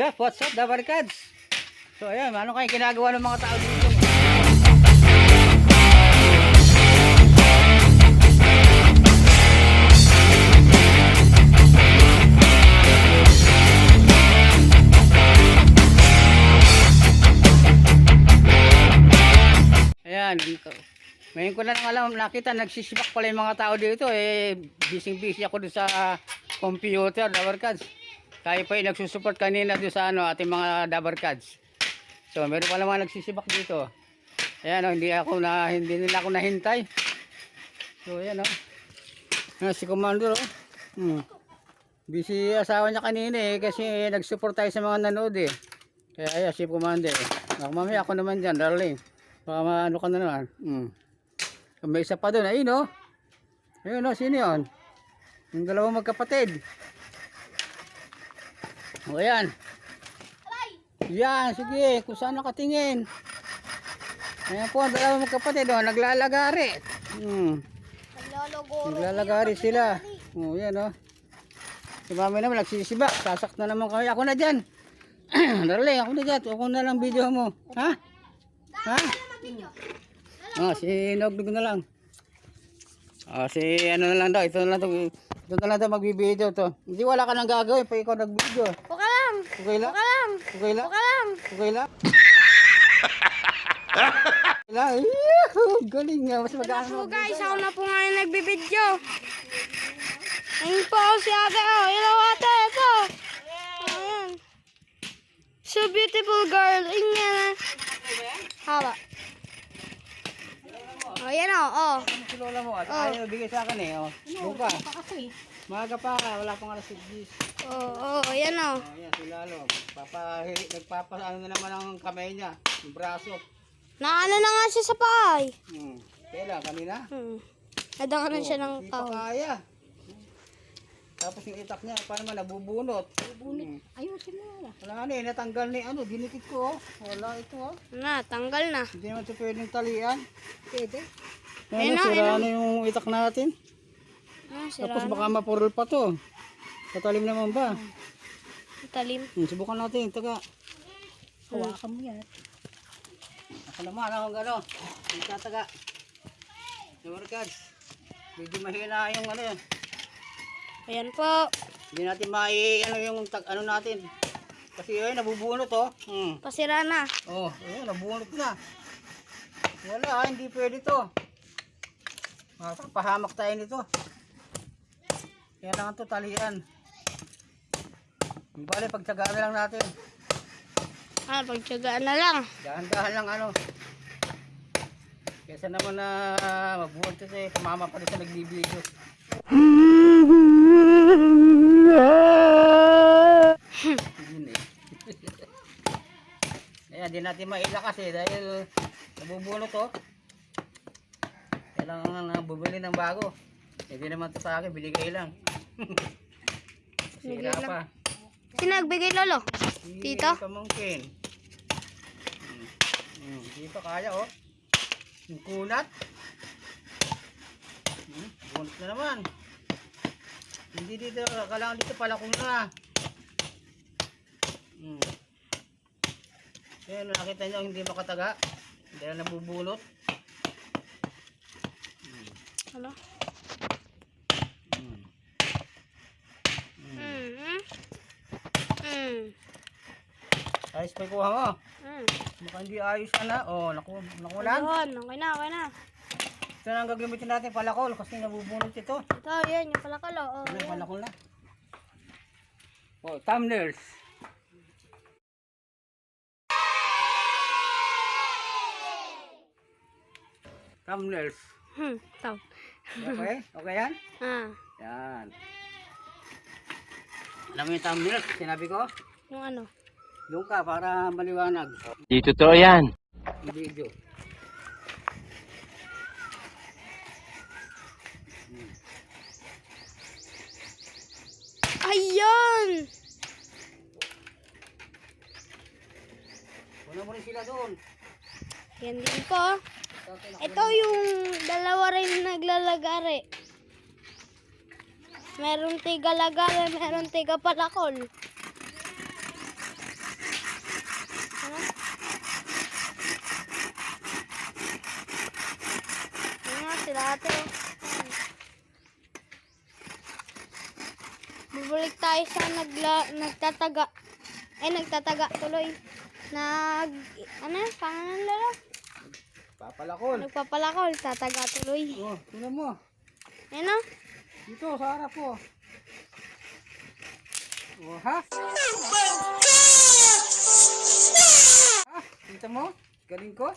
What's up? What's up? So ayan, ano kayo ginagawa ng mga tao dito? Ayan. Ngayon ko na lang alam, nakita, nagsisibak pala yung mga tao dito. Eh, busy-busy ako doon sa computer, Dabarkads. Tayo pa yung nagsusupport kanina doon sa ano, ating mga Dabarkads. So, meron pala mga nagsisibak dito. Ayan, oh, hindi ako na, hindi nila ako nahintay. So, ayan, oh. Ayan, si Commander, oh. Hmm. Busy asawa niya kanina eh, kasi nagsupport tayo sa mga nanood eh. Kaya ayan, si Commander. Eh. Ako, mamaya ako naman dyan, darling. Baka maano ka na naman. Hmm. May isa pa doon, ayun oh. Ayun oh, sino yun? Yung dalawang magkapatid. O ayan. Yan, sige, kung saan nakatingin. Ayan po, ang dalawang magkapatid oh, naglalagari. Hmm. Naglalagari sila. O yan oh. Si mami naman nagsisibak, sasak na naman kami. Ako na dyan. Darling, ako na dyan. Ako na lang video mo. Ha? Ha? Oh, si Nogdog na lang. Oh, si ano na lang daw, ito na lang to. Ito na lang daw magbibideo to. Hindi wala ka nang gagawin pa ikaw nagbideo. Lang! Okay lang? Buka lang! Okay lang? Buka lang! Okay lang? Okay lang? Yuhu! Galing nga. Mas Ito mag-ano. po guys, ako na po ngayon nagbibideo. Ayun po si ate. Oh, hello ate, ito. Ayan. So beautiful girl. Ayun yan. Haba. Oh, yan oh. oh. Ano si Lola mo? At Oh. ayaw bigay sa akin eh. Oh. Doon ka. Maaga pa ka. Wala pang alas 6. Oh, oh, yan oh. Oh, yan si Lalo. Papa, nagpapa ano na naman ang kamay niya. Yung braso. Naano na nga siya sa pahay. Hmm. Kailan? Kanina? Hmm. Nadakanan siya ng Hindi pa kaya. Tapos yung itak niya, paano man nabubunot. Nabubunot. Ayusin mo na. Wala ano eh, natanggal ni ano, dinikit ko oh. Wala ito oh. Na, tanggal na. Hindi naman ito pwedeng talian. Pwede. Ayun Ano, na, sira ayun na yung itak natin. Ah, sira Tapos baka mapurol pa to. Katalim naman ba? Talim. Hmm, subukan natin, taga. Hawakan mo yan. Ako naman, ako gano. Tataga. Yung cards. Medyo mahina yung ano yan. Ayan po. Hindi natin mai, ano yung tag, ano natin. Kasi yun, nabubunot oh. Hmm. Pasira na. Oh, ayun, nabunot na. Wala, hindi pwede to. Mapapahamak tayo nito. Kailangan to talian. Bale, pagtsagaan na lang natin. Ah, pagtsagaan na lang. Dahan-dahan lang ano. Kesa naman na mabuhat kasi kumama pa rin sa nagbibideo. Yun eh. Di natin mailakas eh dahil nabubulot oh. Kailangan nga bumili ng bago. Hindi naman to sa akin, binigay lang. Sira lang. pa. Sino nagbigay lolo? Si Tito? Pamangkin. Hmm. Hmm. Dito kaya oh. Yung kunat. Hmm. Kunat na naman. Hindi dito, kailangan dito pala kung na. Hmm. Ayan, nakita nyo hindi makataga. Dahil nabubulot. Ano? Hmm. Mm. Mm. Ayos pa kuha mo. Mm. Mukhang hindi ayos ka na. Oh, naku, nakulan. Ayun, okay na, okay na. Ito na ang gagamitin natin palakol kasi nabubunot ito. Ito, yan, yung palakalo. Oh, Ano yan. palakol na? Oh, thumbnails. Thumbnails. Hmm, ito. Okay? Okay yan? Ah, Yan. Alam mo yung thumbnails? Sinabi ko? yung ano? Doon ka para maliwanag. Di totoo yan. Video. Ayan! Una mo rin sila doon. Yan din po. Ito yung dalawa rin naglalagari. Meron tiga lagay, meron tiga palakol. Ano? Ano, sila ate. Oh. Bubalik tayo sa nagla, nagtataga. Eh, nagtataga tuloy. Nag, ano, pangalan lalo? Papalakol. Nagpapalakol, tataga tuloy. Oh, tingnan mo. Ano? Dito, sa harap ko. Oh, ha? Ha? Kita mo? Galing ko?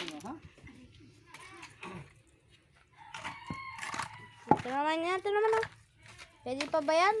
Ano, ha? Ito naman yan, ito naman o. Pwede pa ba yan?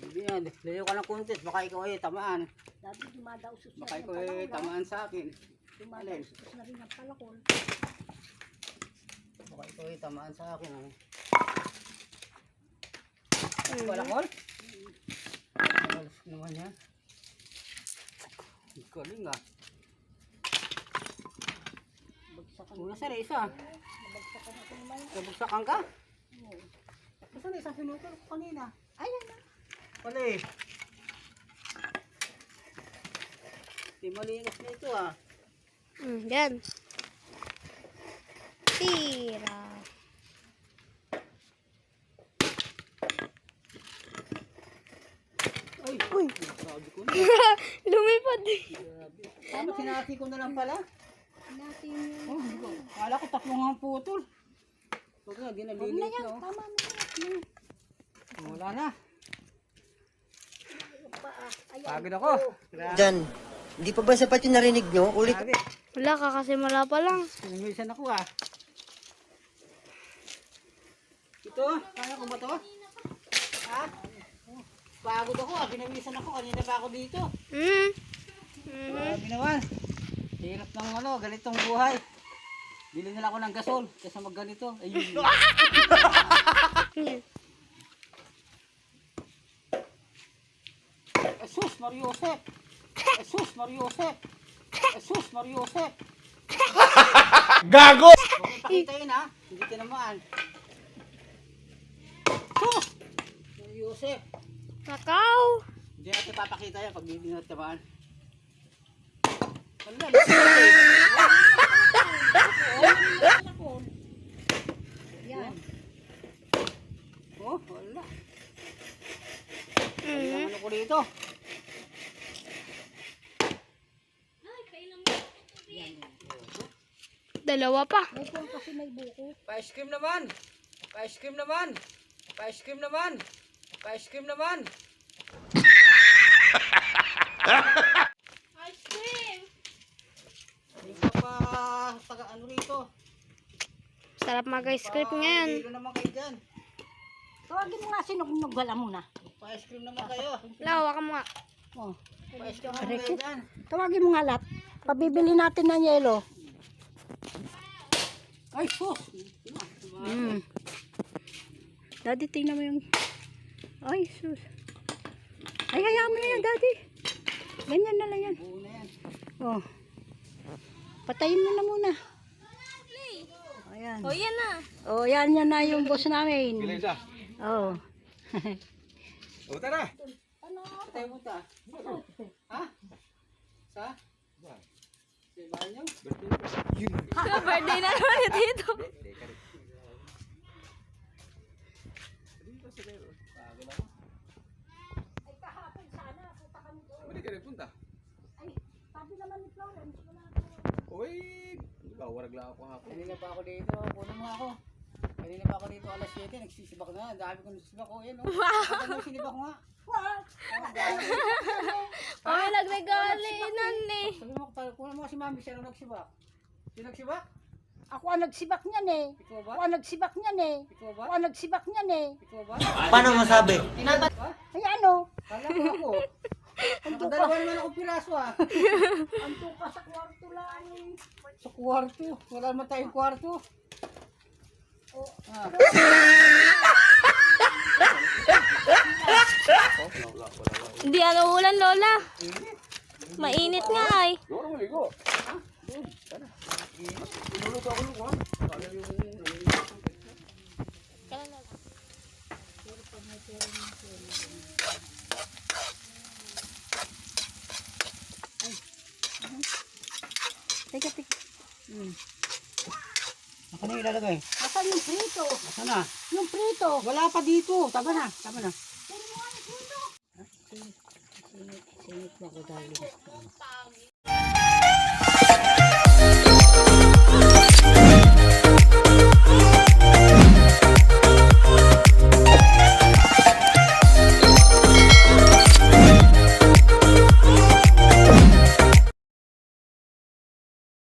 Hindi yan. Layo ka ng contest. Baka ikaw ay tamaan. Baka ikaw ay tamaan sa akin. Alin? Baka ikaw ay tamaan sa akin. Ano? Mhm. Palakol? Alas naman yan. Ang Galing ah. Una sa isa. Nabagsakan ka? Kasi na isang pinutol ko kanina. Ayan na. Wala eh. Di malinis na ito ah. Mm, yan. Tira. Ay, Uy. sabi ko na. Lumipad eh. Tama, sinati ko na lang pala. Oh, hindi ko. Kala ko tatlong ang putol. Huwag na, ginalinis na. oh. Tama na. Wala na. Pagod ako. Diyan, hindi pa ba sapat yung narinig nyo? Ulit. Wala ka kasi mala pa lang. Sinimisan ako ah. Ito, kaya ko ba to? Ha? Pagod ako ah, binawisan ako. Kanina pa ako dito. Mm. Mm. Grabe naman. Hirap ng ano, ganitong buhay. Bili nila ako ng gasol kasi mag ganito. Ayun. Jesus Mariosep. Jesus Mariosep. Jesus Mariosep. Gago! Huwag mo pakitain ha. Hindi tinamaan. Jesus Mariosep. Kakao. Hindi natin papakita yan pag hindi natin nakakita Yan. Oh, wala. Mm. Ano ko dito? Dalawa pa. Pa-ice cream naman. Pa-ice cream naman. Pa-ice cream naman. Pa-ice cream naman. Ice cream. Hindi ka pa taga ano rito. Sarap mag-ice cream ngayon. Dito naman kayo dyan. Tawagin mo nga sinugnog wala muna. Pa-ice cream naman kayo. Lawa ka mo nga. Oh. Pa-ice cream naman kayo dyan. Tawagin mo nga lahat. Pabibili natin ng yelo. Ay, sus! Mm. Daddy, tingnan mo yung... Ay, sus. Ay, hayaan mo na yan, Daddy. Ganyan na lang yan. Oh. Patayin mo na muna. Ayan. O yan na. Oh, yan yan na yung boss namin. Ilan Oh. O tara! Patay mo ta. Ha? Sa? Sa bahay niyo? birthday na naman ito dito. Hindi ka nagpunta? Uy! Gawarag lang ako hapon. Kanina pa ako dito. Puno mo ako. Kanina pa ako dito alas 7. Nagsisibak na. Ang dami ko nagsisibak ko. Yan o. Wow! Ano sinibak ko nga? Kami nagregali nun eh. Sabi mo, kunan mo si mami. Siya nang nagsibak. Sino nagsibak? Ako ang nagsibak niyan eh. Ikaw ba? Ako ang nagsibak niyan eh. Ikaw ba? Ako ang nagsibak niyan eh. Ikaw ba? Paano masabi? Ha? Ay ano? Kala ko ako. Nakadalawa naman akong piraso ah. Anto ka sa kwarto eh. Sa kwarto. Wala naman tayong kwarto. Ah. Hindi ano ulan, Lola. Mainit nga ay. Siguro maligo. Teka, teka. Saan yung ilalagay? Asan yung prito? Saan na? Yung prito. Wala pa dito. Tama na. Tama na. Sinit na ko dahil.